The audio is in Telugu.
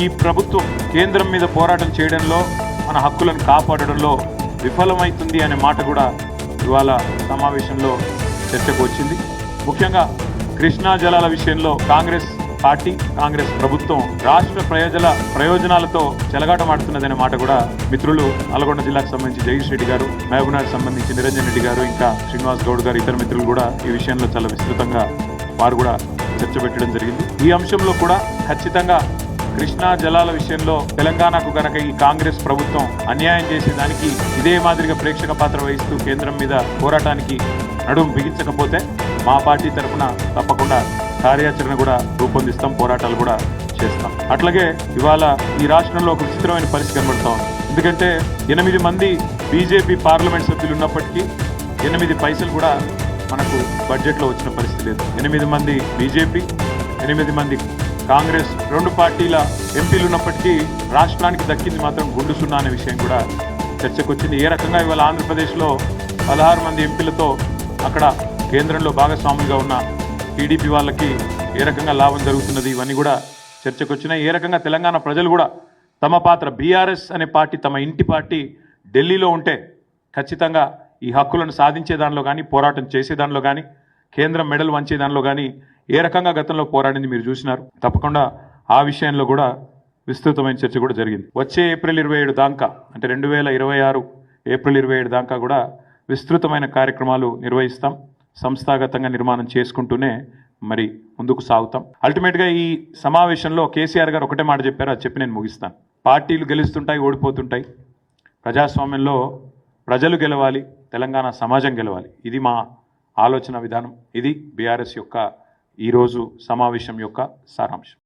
ఈ ప్రభుత్వం కేంద్రం మీద పోరాటం చేయడంలో మన హక్కులను కాపాడడంలో విఫలమవుతుంది అనే మాట కూడా ఇవాళ సమావేశంలో చర్చకు వచ్చింది. ముఖ్యంగా కృష్ణా జలాల విషయంలో కాంగ్రెస్ పార్టీ కాంగ్రెస్ ప్రభుత్వం రాష్ట్ర ప్రయోజన ప్రయోజనాలతో చెలగాటమాడుతున్నదనే మాట కూడా మిత్రులు నల్గొండ జిల్లాకు సంబంధించి జగదీష్ రెడ్డి గారు మహబూబ్నగర్ సంబంధించి నిరంజన్ రెడ్డి గారు ఇంకా శ్రీనివాస్ గౌడ్ గారు ఇతర మిత్రులు కూడా ఈ విషయంలో చాలా విస్తృతంగా వారు కూడా చర్చ పెట్టడం జరిగింది. ఈ అంశంలో కూడా ఖచ్చితంగా కృష్ణా జలాల విషయంలో తెలంగాణకు గనక ఈ కాంగ్రెస్ ప్రభుత్వం అన్యాయం చేసేదానికి ఇదే మాదిరిగా ప్రేక్షక పాత్ర వహిస్తూ కేంద్రం మీద పోరాటానికి నడుము బిగించకపోతే మా పార్టీ తరఫున తప్పకుండా కార్యాచరణ కూడా రూపొందిస్తాం పోరాటాలు కూడా చేస్తాం. అట్లాగే ఇవాళ ఈ రాష్ట్రంలో ఒక విచిత్రమైన పరిస్థితి కనబడతా ఉంది. ఎందుకంటే ఎనిమిది మంది బీజేపీ పార్లమెంట్ సభ్యులు ఉన్నప్పటికీ ఎనిమిది పైసలు కూడా మనకు బడ్జెట్లో వచ్చిన పరిస్థితి లేదు. ఎనిమిది మంది బీజేపీ ఎనిమిది మంది కాంగ్రెస్ రెండు పార్టీల ఎంపీలు ఉన్నప్పటికీ రాష్ట్రానికి దక్కింది మాత్రం గుండు సున్నా అనే విషయం కూడా చర్చకొచ్చింది. ఏ రకంగా ఇవాళ ఆంధ్రప్రదేశ్లో పదహారు మంది ఎంపీలతో అక్కడ కేంద్రంలో భాగస్వాములుగా ఉన్న టీడీపీ వాళ్ళకి ఏ రకంగా లాభం జరుగుతున్నది ఇవన్నీ కూడా చర్చకొచ్చినాయి. ఏ రకంగా తెలంగాణ ప్రజలు కూడా తమ పాత్ర బీఆర్ఎస్ అనే పార్టీ తమ ఇంటి పార్టీ ఢిల్లీలో ఉంటే ఖచ్చితంగా ఈ హక్కులను సాధించే దానిలో కానీ పోరాటం చేసే దానిలో కానీ కేంద్రం మెడల్ వంచే దానిలో కానీ ఏ రకంగా గతంలో పోరాడింది మీరు చూసినారు? తప్పకుండా ఆ విషయంలో కూడా విస్తృతమైన చర్చ కూడా జరిగింది. వచ్చే ఏప్రిల్ ఇరవై ఏడు దాకా అంటే రెండు వేల ఇరవై ఆరు ఏప్రిల్ ఇరవై ఏడు దాకా కూడా విస్తృతమైన కార్యక్రమాలు నిర్వహిస్తాం. సంస్థాగతంగా నిర్మాణం చేసుకుంటూనే మరి ముందుకు సాగుతాం. అల్టిమేట్గా ఈ సమావేశంలో కేసీఆర్ గారు ఒకటే మాట చెప్పారు అది చెప్పి నేను ముగిస్తాను. పార్టీలు గెలుస్తుంటాయి ఓడిపోతుంటాయి. ప్రజాస్వామ్యంలో ప్రజలు గెలవాలి తెలంగాణ సమాజం గెలవాలి. ఇది మా ఆలోచన విధానం. ఇది బీఆర్ఎస్ యొక్క ఈరోజు సమావేశం యొక్క సారాంశం.